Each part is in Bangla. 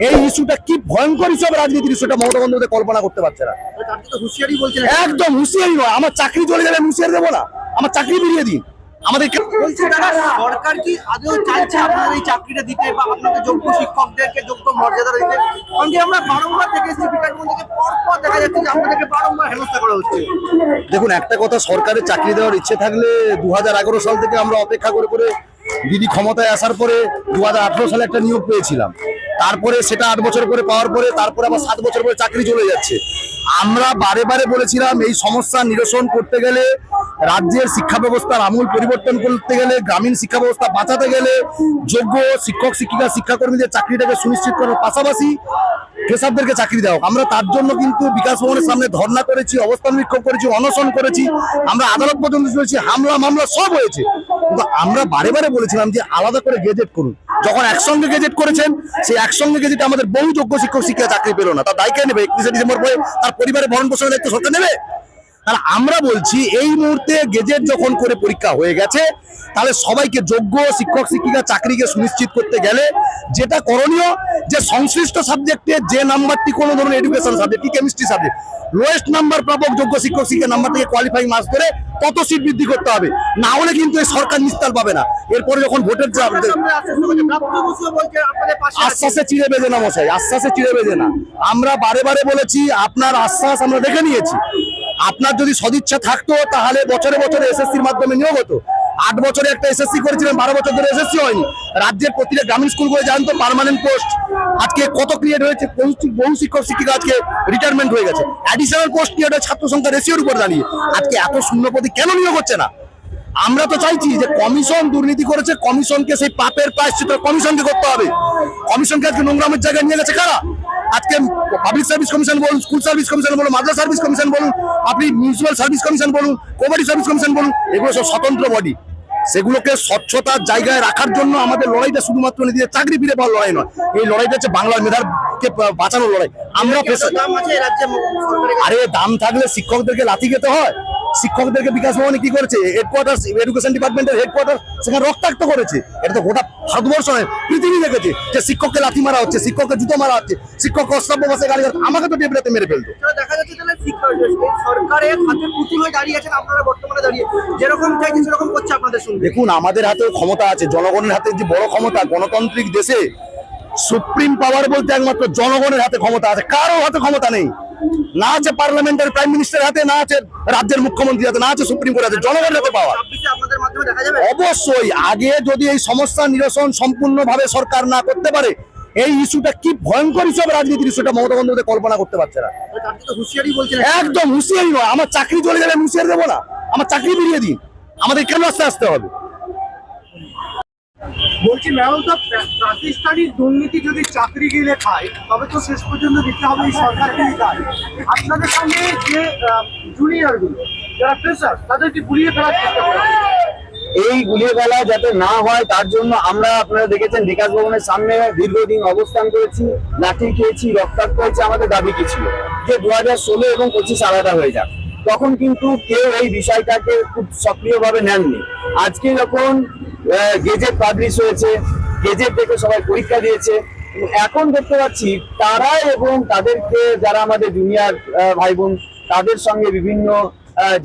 এই ইস্যুটা কি ভয়ঙ্কর হিসাবে রাজনীতির ইস্যুটা মমতা বন্দ্যোপাধ্যায় কল্পনা করতে পারছে না। একদম হুঁশিয়ারি নয়। আমার চাকরি চলে গেলে আমি হুঁশিয়ারি দেবো না। আমার চাকরি বেরিয়ে দিন। আমাদের বলছি দাদা সরকার কি আদৌ চাইছে আপনাদের এই চাকরিটা দিতে বা আপনাদের যোগ্য শিক্ষকদেরকে যোগ্য মর্যাদা দিতে? কারণ আমরা বারংবার এসেছি থেকে পরপর দেখা যাচ্ছে যে আপনাদেরকে বারংবার হেনস্থা করা হচ্ছে। দেখুন একটা কথা সরকারের চাকরি দেওয়ার ইচ্ছে থাকলে দু হাজার এগারো সাল থেকে আমরা অপেক্ষা করে করে দিদি ক্ষমতায় আসার পরে দু হাজার আঠেরো সালে একটা নিয়োগ পেয়েছিলাম। তারপরে সেটা আট বছর করে পাওয়ার পরে তারপরে আবার সাত বছর পরে চাকরি চলে যাচ্ছে। আমরা বারে বারে বলেছিলাম, এই সমস্যা নিরসন করতে গেলে রাজ্যের শিক্ষা ব্যবস্থার আমূল পরিবর্তন করতে গেলে, গ্রামীণ শিক্ষা ব্যবস্থা বাঁচাতে গেলে যোগ্য শিক্ষক, শিক্ষিকা, শিক্ষাকর্মীদের চাকরিটাকে সুনিশ্চিত করার পাশাপাশি কৃষকদেরকে চাকরি দেওয়া। আমরা তার জন্য কিন্তু বিকাশ ভবনের সামনে ধর্ণা করেছি, অবস্থান বিক্ষোভ করেছি, অনশন করেছি। আমরা আদালত পর্যন্ত চলেছি হামলা, মামলা সব হয়েছে। কিন্তু আমরা বারে বারে বলেছিলাম যে আলাদা করে গেজেট করুন। যখন একসঙ্গে গেজেট করেছেন, সেই একসঙ্গে গেজেট আমাদের বহু যোগ্য শিক্ষক শিক্ষা চাকরি পেল না। তার দায় কে নেবে, একত্রিশে ডিসেম্বর পরে তার পরিবারের ভরণ পোষণের দায়িত্ব সরকার নেবে? তাহলে আমরা বলছি এই মুহূর্তে গেজেট যখন করে পরীক্ষা হয়ে গেছে তাহলে সবাইকে যোগ্য শিক্ষক শিক্ষিকা চাকরিকে সুনিশ্চিত করতে গেলে যেটা করণীয় যে সংশ্লিষ্ট সাবজেক্টে যে নাম্বারটি কোনো ধরনের এডুকেশন সাবজেক্ট কি কেমিস্ট্রি সাবজেক্ট লোয়েস্ট নাম্বার প্রাপক যোগ্য শিক্ষক শিক্ষা নাম্বার থেকে কোয়ালিফাইং মার্কস করে তত সিট বৃদ্ধি করতে হবে? না হলে কিন্তু এই সরকার নিস্তার পাবে না। এরপরে যখন ভোটের আশ্বাস চিড়ে বেজে না মশাই আশ্বাসে চিড়ে বেজে না। আমরা বারে বারে বলেছি আপনার আশ্বাস আমরা দেখে নিয়েছি। আপনার যদি সদিচ্ছা থাকতো, তাহলে বছরে বছরে এসএসসির মাধ্যমে নিয়োগ হতো। আট বছরে একটা এসএসসি করেছিলেন, বারো বছর ধরে এসএসসি হয়নি। রাজ্যের প্রতিটা গ্রামীণ স্কুলগুলো জানতো পারমানেন্ট পোস্ট আজকে কত ক্রিয়েট হয়েছে বহু শিক্ষক, শিক্ষিকা আজকে রিটায়ারমেন্ট হয়ে গেছে। অ্যাডিশনাল পোস্ট ক্রিয়েট হয় ছাত্র সংখ্যা রেশিওর উপর দাঁড়িয়ে। আজকে এত শূন্যপতি কেন নিয়োগ হচ্ছে না? আমরা তো চাইছি যে কমিশন দুর্নীতি করেছে কমিশনকে সেই পাপের প্রায়শ্চিত কমিশনকে করতে হবে। কমিশনকে আজকে নোংরামের জায়গায় নিয়ে গেছে কারা? আজকে পাবলিক সার্ভিস কমিশন বলুন স্কুল সার্ভিস কমিশন বলুন মাদ্রাসা সার্ভিস কমিশন বলুন আপনি মিউনিসিপাল সার্ভিস কমিশন বলুন কোপারেটিভ সার্ভিস কমিশন বলুন এগুলো সব স্বতন্ত্র বডি সেগুলোকে স্বচ্ছতার জায়গায় রাখার জন্য আমাদের লড়াইটা শুধুমাত্র নিজেদের চাকরি ফিরে পাওয়ার লড়াই নয় এই লড়াইটা হচ্ছে বাংলার মেধাকে বাঁচানোর লড়াই। আমরা আরে দাম থাকলে শিক্ষকদেরকে লাথি খেতে হয়। শিক্ষকদেরকে বিকাশ ভবনে কি করেছে? হেডকোয়ার্টার এডুকেশন ডিপার্টমেন্টের হেডকোয়ার্টার সেখানে রক্তাক্ত করেছে। এটা তো গোটা ভারতবর্ষ নয় পৃথিবী দেখেছে যে শিক্ষককে লাথি মারা হচ্ছে শিক্ষককে জুতো মারা হচ্ছে শিক্ষক অশ্রাব্য ভাষায় গালি গালাজ- আমাকে তো টেবিলেতে মেরে ফেলতো। দেখা যাচ্ছে তাহলে শিক্ষা এই সরকারের হাতে পুতুল হয়ে দাঁড়িয়ে আছেন আপনারা বর্তমানে দাঁড়িয়ে যেরকম চাইছে সেরকম করছে আপনাদের সঙ্গে। দেখুন আমাদের হাতেও ক্ষমতা আছে জনগণের হাতে যে বড় ক্ষমতা গণতান্ত্রিক দেশে সুপ্রিম পাওয়ার বলতে একমাত্র জনগণের হাতে ক্ষমতা আছে কারও হাতে ক্ষমতা নেই। না আছে পার্লামেন্টের প্রাইম মিনিস্টার হাতে না আছে রাজ্যের মুখ্যমন্ত্রী হাতে না আছে সুপ্রিম কোর্ট হাতে জনগণের হাতে যাবে? অবশ্যই আগে যদি এই সমস্যা নিরসন সম্পূর্ণভাবে সরকার না করতে পারে এই ইস্যুটা কি ভয়ঙ্কর হিসাবে রাজনীতির ইস্যুটা মমতা বন্দ্যোপাধ্যায় কল্পনা করতে পারছে না। একদম হুঁশিয়ারি নয় আমার চাকরি চলে গেলে আমি হুঁশিয়ারি দেবো না আমার চাকরি বেরিয়ে দিন আমাদের কেন আস্তে আসতে হবে? বলছি ম্যাডাম তো প্রাতিষ্ঠানিক দুর্নীতি যদি চাকরি গেলে খায়, তবে তো শেষ পর্যন্ত দিতে হবে এই সরকারকেই দায়। আপনাদের সঙ্গে যে জুনিয়রগুলো যারা ফ্রেশার তাদেরকে গুলিয়ে ফেলার চেষ্টা করা এই গুলিয়ে ফেলা যাতে না হয়, তার জন্য আমরা আপনারা দেখেছেন বিকাশ ভবনের সামনে দীর্ঘদিন অবস্থান করেছি, লাঠি খেয়েছি, রক্তাক্ত হয়েছে, আমাদের দাবি কি ছিল? যে দু হাজার ষোলো এবং পঁচিশ আলাদা হয়ে যাক। তখন কিন্তু কেউ এই বিষয়টাকে খুব সক্রিয়ভাবে নেননি। আজকে যখন গেজেট পাবলিশ হয়েছে গেজেট দেখে সবাই পরীক্ষা দিয়েছে। এখন দেখতে পাচ্ছি তারা এবং তাদেরকে যারা আমাদের জুনিয়র ভাই বোন তাদের সঙ্গে বিভিন্ন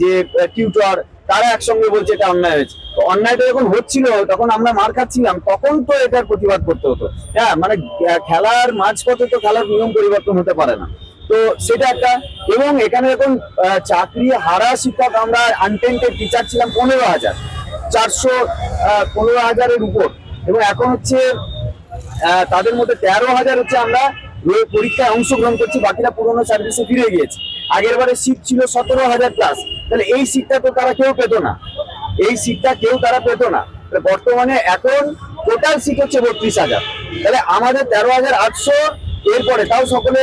যে টিউটর তারা একসঙ্গে বলছে এটা অন্যায় হয়েছে। অন্যায়টা যখন হচ্ছিল, তখন আমরা মার খাচ্ছিলাম, তখন তো এটার প্রতিবাদ করতে হতো। হ্যাঁ মানে খেলার মাঝপথে তো খেলার নিয়ম পরিবর্তন হতে পারে না। তো সেটা একটা, এবং এখানে এখন চাকরি হারা শিক্ষক আমরা আনটেন্টেড টিচার ছিলাম পনেরো হাজার। চারশো পনেরো হাজারের উপর। এবং এখন হচ্ছে তাদের মধ্যে তেরো হাজার হচ্ছে আমরা পরীক্ষায় অংশগ্রহণ করছি, বাকিরা পুরোনো সার্ভিসে ফিরে গিয়েছে। আগের বারে সিট ছিল সতেরো হাজার প্লাস তাহলে এই সিটটা তো তারা কেউ পেতো না। এই সিটটা কেউ তারা পেতো না। বর্তমানে এখন টোটাল সিট হচ্ছে বত্রিশ হাজার। তাহলে আমাদের তেরো হাজার আটশো এরপরে তাও সকলে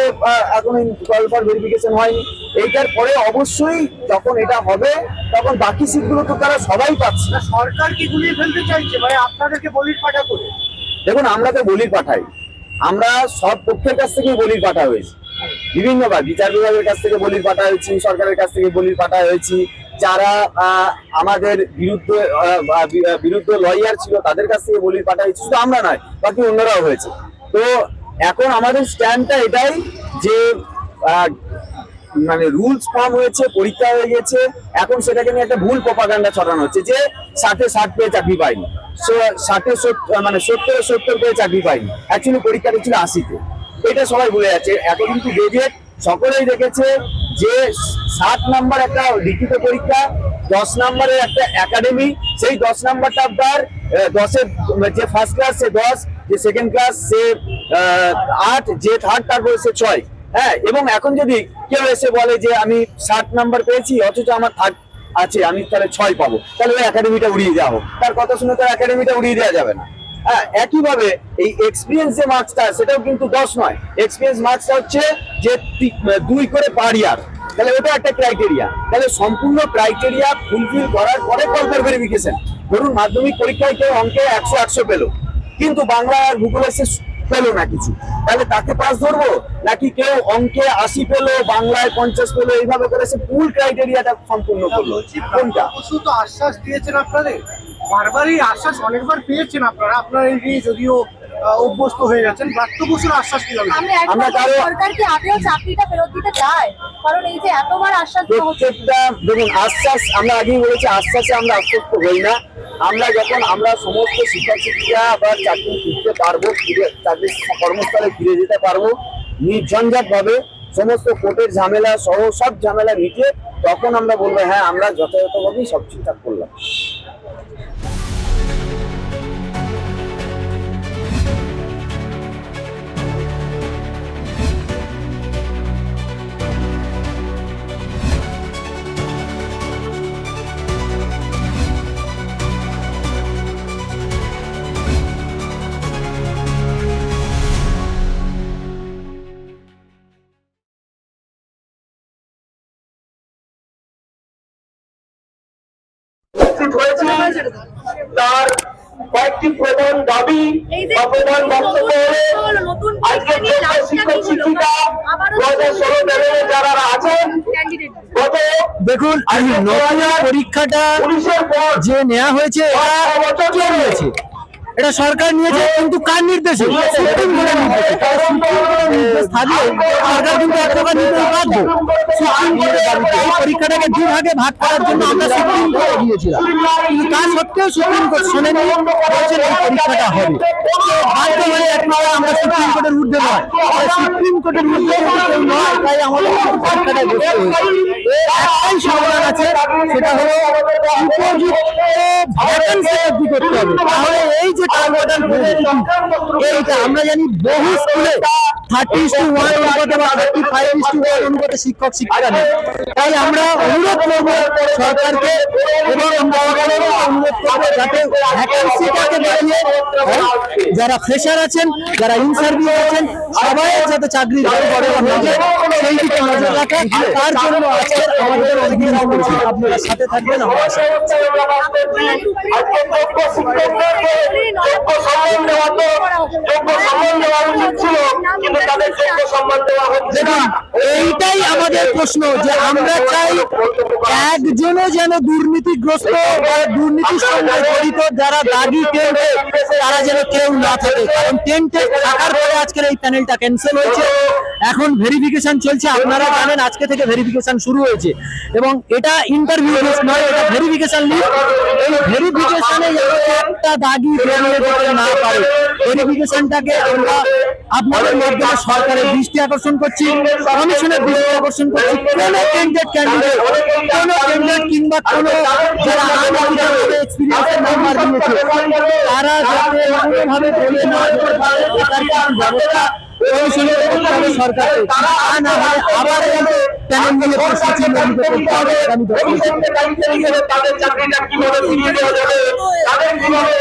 এখন কলফার ভেরিফিকেশন হয়নি। এইটার পরে অবশ্যই যখন এটা হবে তখন বাকি সিটগুলো তো তারা সবাই পাচ্ছে। না, সরকার কি গুলিয়ে ফেলতে চাইছে? মানে আপনাদেরকে বলির পাঠা করে। দেখুন আমরা তো বলির পাঠাই। আমরা সব পক্ষের কাছ থেকে বলির পাঠা হয়েছি। বিভিন্নবার বিচার বিভাগের কাছ থেকে বলির পাঠা হয়েছি সরকারের কাছ থেকে বলির পাঠা হয়েছি। যারা আমাদের বিরুদ্ধে বিরুদ্ধে লয়ার ছিল তাদের কাছ থেকে বলির পাঠা হয়েছে। শুধু আমরা নয় বাকি অন্যরাও হয়েছে। তো এখন আমাদের স্ট্যান্ডটা এটাই যে মানে রুলস ফর্ম হয়েছে, পরীক্ষা হয়ে গেছে, এখন সেটাকে নিয়ে একটা ভুল প্রপাগান্ডা ছড়ানো হচ্ছে যে ষাটে ষাট পেয়ে চাকরি পাইনি। ষাটে মানে সত্তরে সত্তর পেয়ে চাকরি পাইনি। অ্যাকচুয়ালি পরীক্ষাটা ছিল আশিতে। এটা সবাই ভুলে যাচ্ছে। এত কিন্তু গেজেট সকলেই দেখেছে যে সাত নাম্বার একটা লিখিত পরীক্ষা, দশ নাম্বারের একটা একাডেমি সেই দশ নাম্বারটা আপনার দশের, যে ফার্স্ট ক্লাস সে দশ যে সেকেন্ড ক্লাস সে আট, যে থার্ড তারপরে সে ছয়। হ্যাঁ এবং এখন যদি কেউ এসে বলে যে আমি ষাট নাম্বার পেয়েছি, অথচ আমার থার্ড আছে, আমি তাহলে ছয় পাবো। তাহলে ওই একাডেমিটা উড়িয়ে দেওয়া হোক। তার কথা শুনে তার একাডেমিটা উড়িয়ে দেওয়া যাবে না। হ্যাঁ একইভাবে এই এক্সপিরিয়েন্স যে মার্কসটা সেটাও কিন্তু দশ নয়। এক্সপিরিয়েন্স মার্কসটা হচ্ছে যে দুই করে পার ইয়ার তাহলে ওটা একটা ক্রাইটেরিয়া তাহলে সম্পূর্ণ ক্রাইটেরিয়া ফুলফিল করার পরে কল্পের ভেরিফিকেশন ধরুন, মাধ্যমিক পরীক্ষায় কেউ অঙ্কে একশো একশো পেল। কিন্তু বাংলা আর ভূগোলে সে পেল না কিছু। তাহলে তাকে পাস ধরবো? নাকি কেউ অঙ্কে আশি পেল বাংলায় পঞ্চাশ পেল এইভাবে করে সে ফুল ক্রাইটেরিয়াটা সম্পূর্ণ করল। কোনটা? তো আশ্বাস দিয়েছেন আপনাদের বারবারই আশ্বাস অনেকবার পেয়েছেন আপনারা। আপনারা এই নিয়ে যদিও অভ্যস্ত হয়ে গেছেন বসুর আশ্বাস আমি আমরা কারো- সরকার কি আদেও চাকরিটা ফেরত দিতে চায়। কারণ এই যে এতবার আশ্বাস দেওয়া হচ্ছে প্রত্যেকটা দেখুন আশ্বাস আমরা আগেই বলেছি আশ্বাসে আমরা আশ্বস্ত হই না। আমরা যখন, আমরা সমস্ত শিক্ষক শিক্ষিকা বা চাকরি ফিরতে পারব, ফিরে চাকরির কর্মস্থলে ফিরে যেতে পারব, নির্ঝঞ্ঝাটভাবে সমস্ত কোর্টের ঝামেলা সহ সব ঝামেলা মিটিয়ে তখন আমরা বলব হ্যাঁ আমরা যথাযথভাবেই সব ঠিকঠাক করলাম। তার কয়েকটি প্রধান দাবি বা প্রধান বক্তব্য আজকে শিক্ষক শিক্ষিকা দু হাজার ষোলো লেভেলে যারা আছেন গত দেখুন পরীক্ষাটা পুলিশের পর যে নেওয়া হয়েছে এটা সরকার নিয়েছে কিন্তু কার নির্দেশে? সুপ্রিম কোর্টের নির্দেশে নির্দেশ সরকার কিন্তু এক প্রকার নিতে বাধ্য। সুপ্রিম কোর্টের এই পরীক্ষাটাকে দু ভাগে ভাগ করার জন্য আমরা সুপ্রিম কোর্টে গিয়েছিলাম। কিন্তু তা সত্ত্বেও সুপ্রিম কোর্ট শোনেনি বলছেন এই পরীক্ষাটা হবে। বাধ্য হয়ে এক প্রকার আমরা সুপ্রিম কোর্টের ঊর্ধ্বে নয়। সুপ্রিম কোর্টের ঊর্ধ্বে নয় তাই আমাদের বসতে হয়েছে। একটাই সমাধান আছে, সেটা হলো উপযুক্ত করতে হবে। তাহলে এই যে টার্গেটাল এইটা আমরা জানি বহু স্কুলে থার্টি ফাইভ শিক্ষক শিক্ষিকা নেই। তাই আমরা অনুরোধ করব সরকারকে এবং আমরা অনুরোধ করব যাতে হ্যাঁ, যারা ফ্রেশার আছেন যারা ইন সার্ভিস আছেন সবাই যাতে চাকরি তার জন্য এইটাই আমাদের প্রশ্ন যে আমরা চাই একজনও যেন দুর্নীতিগ্রস্ত বা দুর্নীতির সঙ্গে আপনারা জানেন, আজকে থেকে ভেরিফিকেশন শুরু হয়েছে। এবং এটা ইন্টারভিউ ভেরিফিকেশন লিস্ট দাগি না পারে। ভেরিফিকেশনটাকে আমরা আপনাদের মাধ্যমে সরকারের দৃষ্টি আকর্ষণ করছি কমিশনের দৃষ্টি আকর্ষণ করছি কোন ক্যান্ডিডেট ক্যান্ডিডেট কোন ক্যান্ডিডেট কিংবা কোন যারা এক্সপিরিয়েন্সের নাম্বার দিয়েছে তারা যাতে কোনোভাবে বেরিয়ে না ব্যবস্থা কমিশনের তা না হলে আবার। তাদের চাকরিটা কীভাবে ফিরিয়ে দেওয়া যাবে তাদের কীভাবে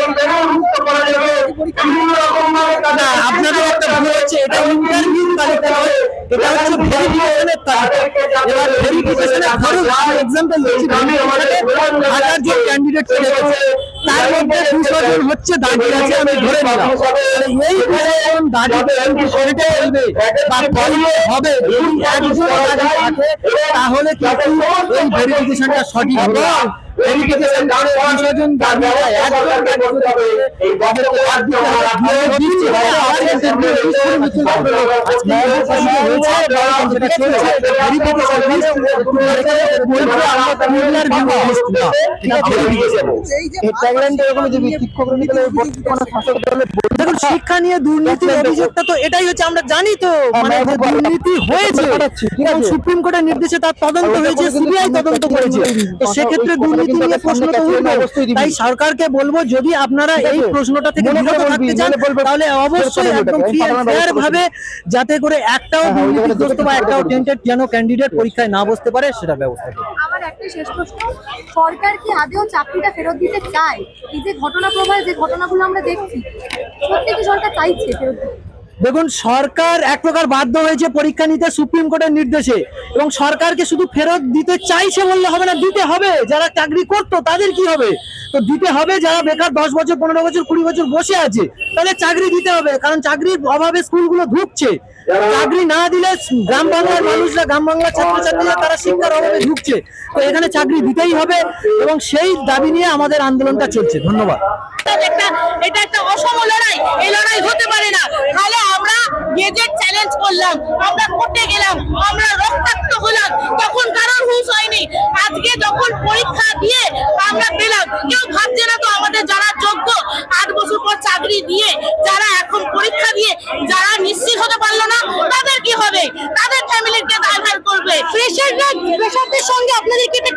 করা যাবে বিভিন্ন রকম ভাবে এটা ইন্টারভিউ তালিকা নয় এটা হচ্ছে ভেরিফিকেশনের তালিকা এবার ভেরিফিকেশনের ধরুন আমি এক্সাম্পল দিচ্ছি হাজার জন ক্যান্ডিডেট চলে তার মধ্যে দুশো জন হচ্ছে দাঁড়িয়ে আছে আমি ধরে নিলাম। এই জন দাঁড়িয়ে সেটা বলবে বা বলবে হবে একজন থাকে তাহলে কিন্তু এই ভেরিফিকেশনটা সঠিক হবে ভেরিফিকেশন সংশোধন দাবি একদম করতে হবে। এই বছরকে বাদ দিয়ে আমরা শিক্ষা নিয়ে দুর্নীতির অভিযোগটা তো এটাই হচ্ছে আমরা জানি তো দুর্নীতি হয়েছে সুপ্রিম কোর্টের নির্দেশে তার তদন্ত হয়েছে সিবিআই তদন্ত করেছে তো সেক্ষেত্রে দুর্নীতি নিয়ে প্রশ্ন তো উঠবে তাই সরকারকে বলব যদি আপনারা এই প্রশ্নটা থেকে থাকতে চান তাহলে অবশ্যই একদম ভাবে যাতে করে একটাও দুর্নীতিগ্রস্ত বা একটাও টেন্টেড যেন ক্যান্ডিডেট পরীক্ষায় না বসতে পারে সেটা ব্যবস্থা আমার একটা শেষ প্রশ্ন সরকার কি আদেও চাকরিটা ফেরত দিতে চায়? এই যে ঘটনা প্রবাহে যে ঘটনাগুলো আমরা দেখছি সত্যি কি সরকার চাইছে ফেরত দেখুন সরকার এক প্রকার বাধ্য হয়েছে পরীক্ষা নিতে সুপ্রিম কোর্টের নির্দেশে এবং সরকারকে শুধু ফেরত দিতে চাইছে বললে হবে না দিতে হবে। যারা চাকরি করতো তাদের কি হবে? তো দিতে হবে যারা বেকার দশ বছর পনেরো বছর কুড়ি বছর বসে আছে তাদের চাকরি দিতে হবে। কারণ চাকরির অভাবে স্কুলগুলো ঢুকছে চাকরি না দিলে গ্রাম বাংলার মানুষরা গ্রাম বাংলার ছাত্রছাত্রীরা তারা শিক্ষার অভাবে ঢুকছে তো এখানে চাকরি দিতেই হবে এবং সেই দাবি নিয়ে আমাদের আন্দোলনটা চলছে। ধন্যবাদ। এটা একটা অসম লড়াই। এই লড়াই হতে পারে না। তাহলে আমরা গেজেট চ্যালেঞ্জ করলাম আমরা কোর্টে গেলাম আমরা রক্তাক্ত হলাম। তখন কারোর হুঁশ হয়নি। আজকে যখন পরীক্ষা দিয়ে আমরা পেলাম কেউ ভাবছে না তো আমাদের যারা যোগ্য আট বছর পর চাকরি দিয়ে যারা এখন পরীক্ষা দিয়ে যারা নিশ্চিত হতে পারল না তাদের কি হবে? তাদের ফ্যামিলিকে আধার করবে। ফ্রেশাররা ফ্রেশারদের সঙ্গে আপনাদেরকে একটা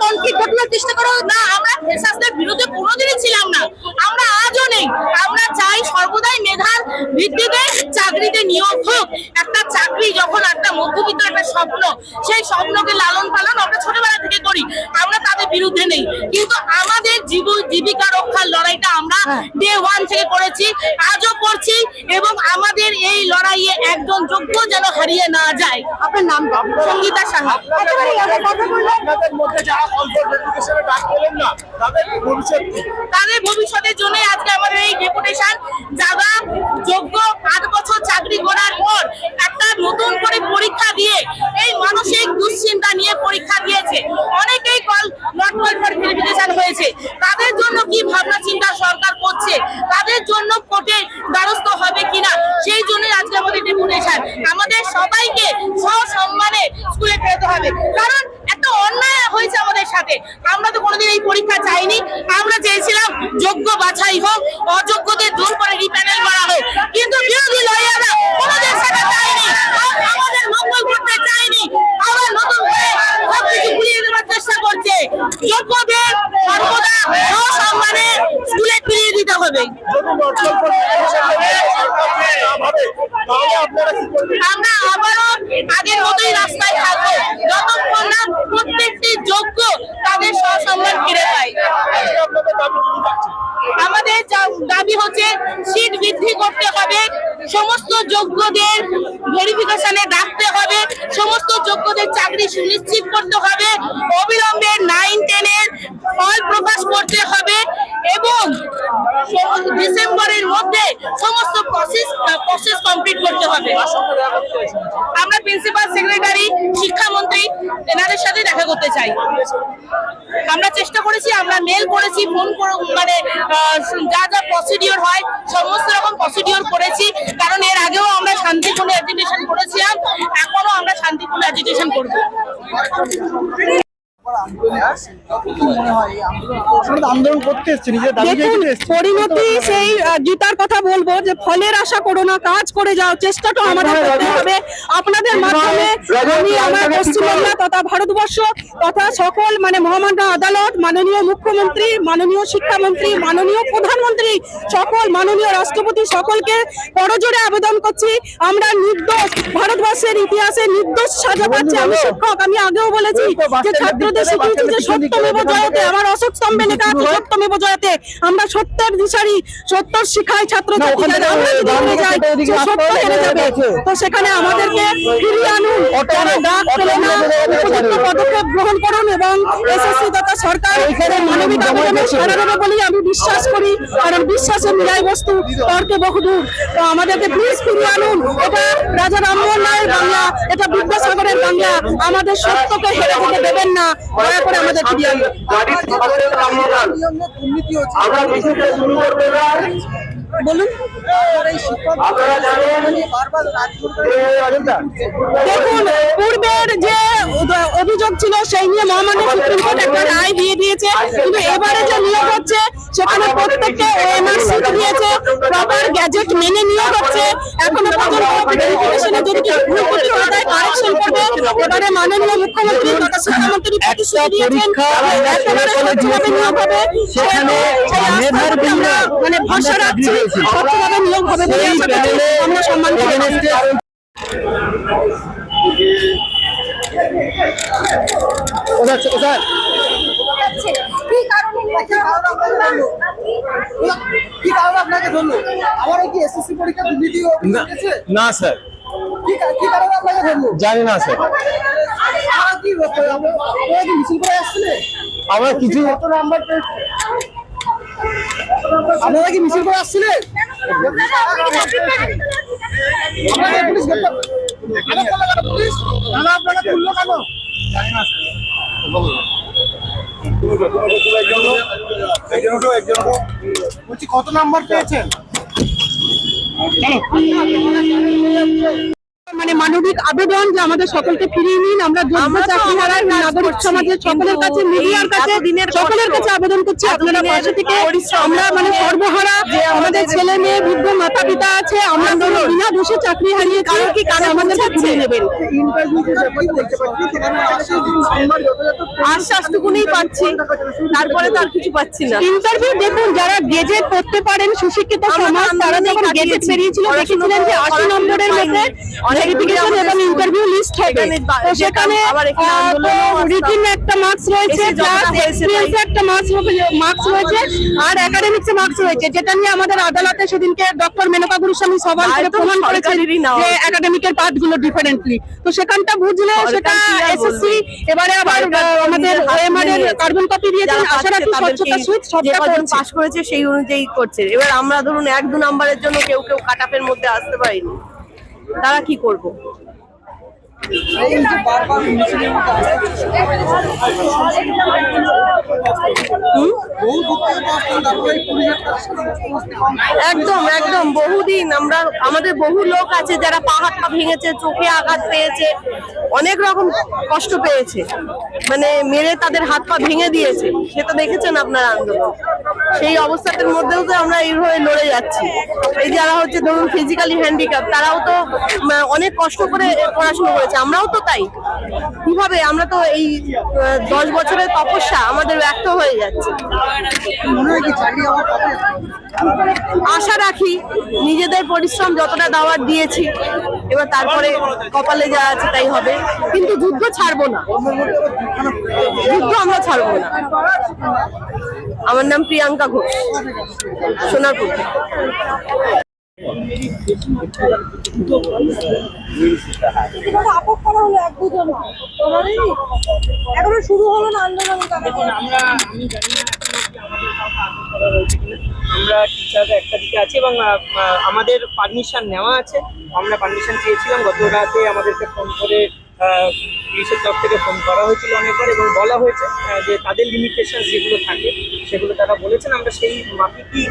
যা আমরা আবারও আগের মতোই রাস্তায় থাকব। যতক্ষণ না প্রত্যেকটি যোগ্য, তাদের সসম্মান ফিরে পায় আমাদের দাবি হচ্ছে, সিট বৃদ্ধি করতে হবে, সমস্ত যোগ্যদের ভেরিফিকেশনে ডাকতে হবে, সমস্ত যোগ্যদের চাকরি সুনিশ্চিত করতে হবে, অবিলম্বে নাইন টেনের ফল প্রকাশ করতে হবে এবং ডিসেম্বরের মধ্যে সমস্ত প্রসেস প্রসেস কমপ্লিট করতে হবে। আমরা প্রিন্সিপাল সেক্রেটারি শিক্ষামন্ত্রী, এনাদের সাথে দেখা করতে চাই। আমরা চেষ্টা করেছি, আমরা মেল করেছি ফোন করে মানে যা যা প্রসিডিওর হয়, সমস্ত রকম প্রসিডিওর করেছি। কারণ এর আগেও আমরা শান্তিপূর্ণ এডুকেশন করেছিলাম এখনও আমরা শান্তিপূর্ণ এডুকেশন করব। পরিণতি সেই গীতার কথা বলব যে ফলের আশা করো না কাজ করে যাও চেষ্টাটা আমাদের করতে হবে। আপনাদের মাধ্যমে আমি আমার পশ্চিমবাংলা তথা ভারতবর্ষ তথা সকল মানে মহামান্য আদালত মাননীয় মুখ্যমন্ত্রী মাননীয় শিক্ষামন্ত্রী মাননীয় প্রধানমন্ত্রী সকল মাননীয় রাষ্ট্রপতি সকলকে করজোরে আবেদন করছি। আমরা নির্দোষ ভারতবর্ষের ইতিহাসে নির্দোষ সাজা পাচ্ছে। আমি শিক্ষক আমি আগেও বলেছি যে ছাত্রদের শিখিয়েছি যে সত্যমেব জয়তে আমার অশোক স্তম্ভে লেখা আছে সত্যমেব জয়তে আমরা সত্যের দিশারি সত্যর শিখাই ছাত্র ছাত্রীদের আমরা যদি হেরে যাই সে সত্য হেরে যাবে। তো সেখানে আমাদেরকে ফিরিয়ে আনুন ডাক পেল না উপযুক্ত পদক্ষেপ গ্রহণ করুন এবং এসএসসি তথা সরকার মানবিক আবেদনে সাড়া দেবে বলেই আমি বিশ্বাস করি কারণ বিশ্বাসের ন্যায় বস্তু তর্কে বহুদূর। তো আমাদেরকে প্লিজ ফিরিয়ে আনুন। এটা রাজা রামমোহন রায়ের বাংলা এটা বিদ্যাসাগরের বাংলা। আমাদের সত্যকে হেরে যেতে দেবেন না। দয়া করে আমাদের দুর্নীতি হচ্ছে বলুন। রাজ্য দেখুন পূর্বের যে অভিযোগ ছিল সেই নিয়ে মহামান্য সুপ্রিম কোর্ট একটা রায় দিয়ে দিয়েছে। কিন্তু এবারে যে নিয়োগ হচ্ছে সেখানে প্রত্যেককে এনআরসি দিয়েছে প্রপার গ্যাজেট মেনে নিয়োগ হচ্ছে। এখনও পর্যন্ত ভেরিফিকেশনে যদি কিছু ভুল ত্রুটি হয়ে যায় কারেকশন করবে। এবারে মাননীয় মুখ্যমন্ত্রী তথা শিক্ষামন্ত্রী প্রতিশ্রুতি দিয়েছেন একেবারে নিয়োগ হবে। সেখানে মানে ভরসা রাখছি। স্বচ্ছভাবে নিয়োগ হবে বলে আমরা সম্মান কি কারণে কি কারণে আপনাকে ধরলো? আমার কি এসএসসি পরীক্ষা দুর্নীতি না স্যার। কি কারণে আপনাকে ধরলো? জানি না স্যার। আর কি আপনারা কি মিছিল করে আসছিলেন? আমার কিছু কত নাম্বার আপনারা কি মিছিল করে আসছিলেন? কত নাম্বার পেয়েছেন? মানে মানবিক আবেদন যে আমাদের সকলকে ফিরিয়ে নিন আমরা যোগ্য নাগরিক সমাজের সকলের কাছে মিডিয়ার কাছে সকলের কাছে আবেদন করছি। আপনারা পাশে থেকে আমরা মানে সর্বহারা আমাদের ছেলে মেয়ে বৃদ্ধ মাতা পিতা আছে আমরা বিনা দোষে চাকরি হারিয়েছি কি? কারণ আমাদেরকে ফিরিয়ে নেবেন। আশ্বাসটুকুনি পাচ্ছি তারপরে তো আর কিছু পাচ্ছি না। ইন্টারভিউ দেখুন যারা গেজেট করতে পারেন সুশিক্ষিত সমাজ তারা যখন গেজেট বেরিয়েছিল দেখেছিলেন যে আশি নম্বরের মধ্যে ভেরিফিকেশন এবং ইন্টারভিউ লিস্ট হবে। তো সেখানে রিটিন একটা মার্কস রয়েছে প্লাস এক্সপিরিয়েন্স একটা মার্কস মার্কস রয়েছে আর একাডেমিক্স মার্কস রয়েছে যেটা নিয়ে আমাদের আদালতে সেদিনকে ডক্টর মেনকা গুরুস্বামী সবাই করে প্রমাণ করেছেন যে একাডেমিকের ডিফারেন্টলি তো সেখানটা বুঝলে সেটা এসএসসি এবারে আবার আমাদের ওএমআর এর কার্বন কপি দিয়েছেন আশা রাখি স্বচ্ছতা সুইচ সবটা করছে। পাশ করেছে সেই অনুযায়ী করছে। এবার আমরা ধরুন এক দু নাম্বারের জন্য কেউ কেউ কাটাপের মধ্যে আসতে পারিনি। তারা কি করব? একদম একদম বহুদিন আমরা আমাদের বহু লোক আছে যারা পাহাড় পা ভেঙেছে চোখে আঘাত পেয়েছে অনেক রকম কষ্ট পেয়েছে। মানে মেরে তাদের হাত পা ভেঙে দিয়েছে। সে তো দেখেছেন আপনার আন্দোলন। সেই অবস্থাটার মধ্যেও তো আমরা এইভাবে লড়ে যাচ্ছি। এই যারা হচ্ছে ধরুন ফিজিক্যালি হ্যান্ডিক্যাপ তারাও তো অনেক কষ্ট করে পড়াশোনা করেছে আমরাও তো তাই। কীভাবে? আমরা তো এই দশ বছরের তপস্যা, আমাদের ব্যর্থ হয়ে যাচ্ছে। আশা রাখি নিজেদের পরিশ্রম যতটা দেওয়ার দিয়েছি, এবার তারপরে কপালে যা আছে তাই হবে। কিন্তু যুদ্ধ ছাড়বো না। যুদ্ধ আমরা ছাড়বো না। আমার নাম প্রিয়াঙ্কা ঘোষ, সোনারপুর। আপক করা হলো এক দুজন এখনও শুরু হলো না আন্দোলন আমরা আমি জানি না আমরা একটা দিকে আছি এবং আমাদের পারমিশন নেওয়া আছে। আমরা পারমিশন চেয়েছিলাম গত রাতে আমাদেরকে ফোন করে আহ, পুলিশের তরফ থেকে ফোন করা হয়েছিল অনেকবার এবং বলা হয়েছে যে তাদের লিমিটেশন যেগুলো থাকে সেগুলো তারা বলেছেন। আমরা সেই মাফিকই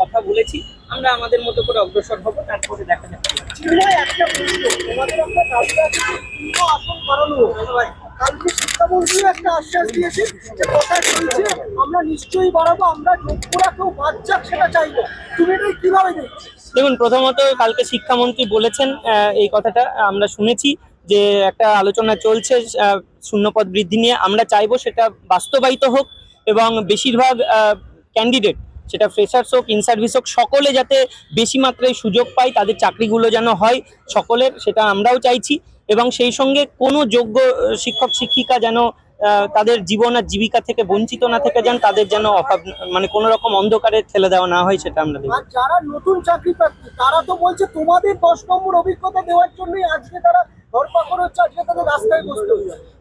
কথা বলেছি। আমরা আমাদের মতো করে অগ্রসর হব তারপরে দেখা যাবে। কালকে একটা আশ্বাস দিয়েছে যে কথা চলছে আমরা নিশ্চয়ই বাড়াবো আমরা যোগ্যরা কেউ বাদ সেটা চাইব। তুমি এটা কীভাবে দেখছ? দেখুন প্রথমত কালকে শিক্ষামন্ত্রী বলেছেন এই কথাটা আমরা শুনেছি যে একটা আলোচনা চলছে শূন্যপদ বৃদ্ধি নিয়ে। আমরা চাইব সেটা বাস্তবায়িত হোক এবং বেশিরভাগ ক্যান্ডিডেট সেটা ফ্রেশার্স হোক ইন সার্ভিস হোক, সকলে যাতে বেশি মাত্রায় সুযোগ পায় তাদের চাকরিগুলো যেন হয় সকলের, সেটা আমরাও চাইছি। এবং সেই সঙ্গে কোনো যোগ্য শিক্ষক, শিক্ষিকা যেন তাদের জীবন আর জীবিকা থেকে বঞ্চিত না থেকে যান, তাদের যেন অভাব মানে কোনো রকম অন্ধকারে ঠেলে দেওয়া না হয়, সেটা আমরা যারা নতুন চাকরি প্রার্থী, তারা তো বলছে তোমাদের দশ নম্বর অভিজ্ঞতা দেওয়ার জন্যই আজকে তারা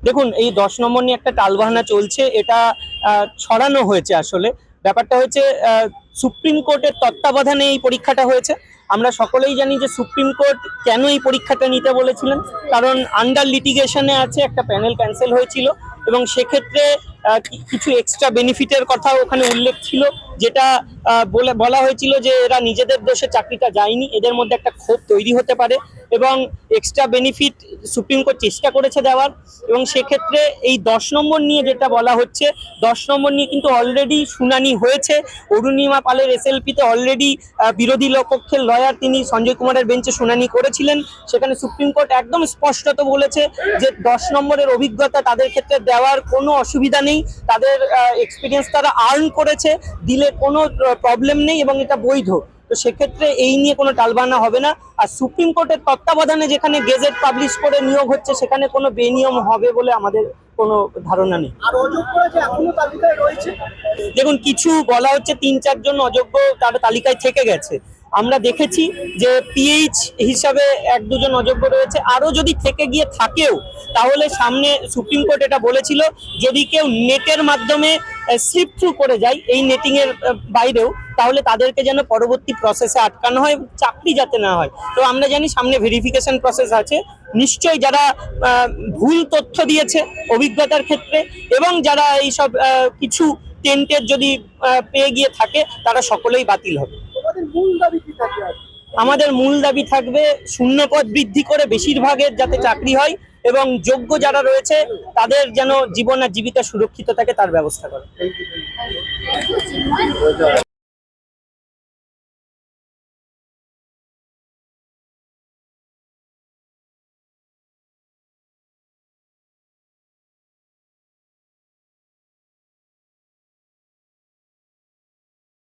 দেখুন, এই দশ নম্বর নিয়ে একটা টালবাহানা চলছে, এটা ছড়ানো হয়েছে আসলে। ব্যাপারটা হচ্ছে সুপ্রিম কোর্টের তত্ত্বাবধানে এই পরীক্ষাটা হয়েছে। আমরা সকলেই জানি যে সুপ্রিম কোর্ট কেন এই পরীক্ষাটা নিতে বলেছিলেন। কারণ আন্ডার লিটিগেশনে আছে, একটা প্যানেল ক্যান্সেল হয়েছিল। এবং সেক্ষেত্রে কিছু এক্সট্রা বেনিফিটের কথাও ওখানে উল্লেখ ছিল, যেটা বলে, বলা হয়েছিল যে এরা নিজেদের দেশে চাকরিটা যায়নি, এদের মধ্যে একটা ক্ষোভ তৈরি হতে পারে এবং এক্সট্রা বেনিফিট সুপ্রিম কোর্ট চেষ্টা করেছে দেওয়ার এবং সেক্ষেত্রে এই দশ নম্বর নিয়ে যেটা বলা হচ্ছে, দশ নম্বর নিয়ে কিন্তু অলরেডি শুনানি হয়েছে। অরুণিমা পালের এসএলপিতে অলরেডি বিরোধী পক্ষের লয়ার তিনি সঞ্জয় কুমারের বেঞ্চে শুনানি করেছিলেন। সেখানে সুপ্রিম কোর্ট একদম স্পষ্টত বলেছে যে দশ নম্বরের অভিজ্ঞতা তাদের ক্ষেত্রে দেওয়ার কোনো অসুবিধা নেই। তাদের এক্সপিরিয়েন্স তারা আর্ন করেছে দিলে কোনো প্রবলেম নেই এবং এটা বৈধ। তো সেক্ষেত্রে এই নিয়ে কোনো টালবানা হবে না। আর সুপ্রিম কোর্টের তত্ত্বাবধানে যেখানে গেজেট পাবলিশ করে নিয়োগ হচ্ছে সেখানে কোনো বেনিয়ম হবে বলে আমাদের কোনো ধারণা নেই। দেখুন কিছু বলা হচ্ছে তিন চারজন অযোগ্য তার তালিকায় থেকে গেছে। আমরা দেখেছি যে পিএইচ হিসাবে এক দুজন অযোগ্য রয়েছে। আরও যদি থেকে গিয়ে থাকেও, তাহলে সামনে সুপ্রিম কোর্ট এটা বলেছিল, যদি কেউ নেটের মাধ্যমে স্লিপ থ্রু করে যায় এই নেটিংয়ের বাইরেও, তাহলে তাদেরকে যেন পরবর্তী প্রসেসে আটকানো হয় চাকরি যাতে না হয়। তো আমরা জানি সামনে ভেরিফিকেশন প্রসেস আছে। নিশ্চয়ই যারা ভুল তথ্য দিয়েছে অভিজ্ঞতার ক্ষেত্রে এবং যারা এইসব কিছু টেন্টের যদি পেয়ে গিয়ে থাকে, তারা সকলেই বাতিল হবে। মূল দাবি কি থাকে আমাদের মূল দাবি থাকবে শূন্যপদ বৃদ্ধি করে বেশিরভাগের যাতে চাকরি হয় এবং যোগ্য যারা রয়েছে তাদের যেন জীবন আর জীবিকা সুরক্ষিত থাকে তার ব্যবস্থা করা।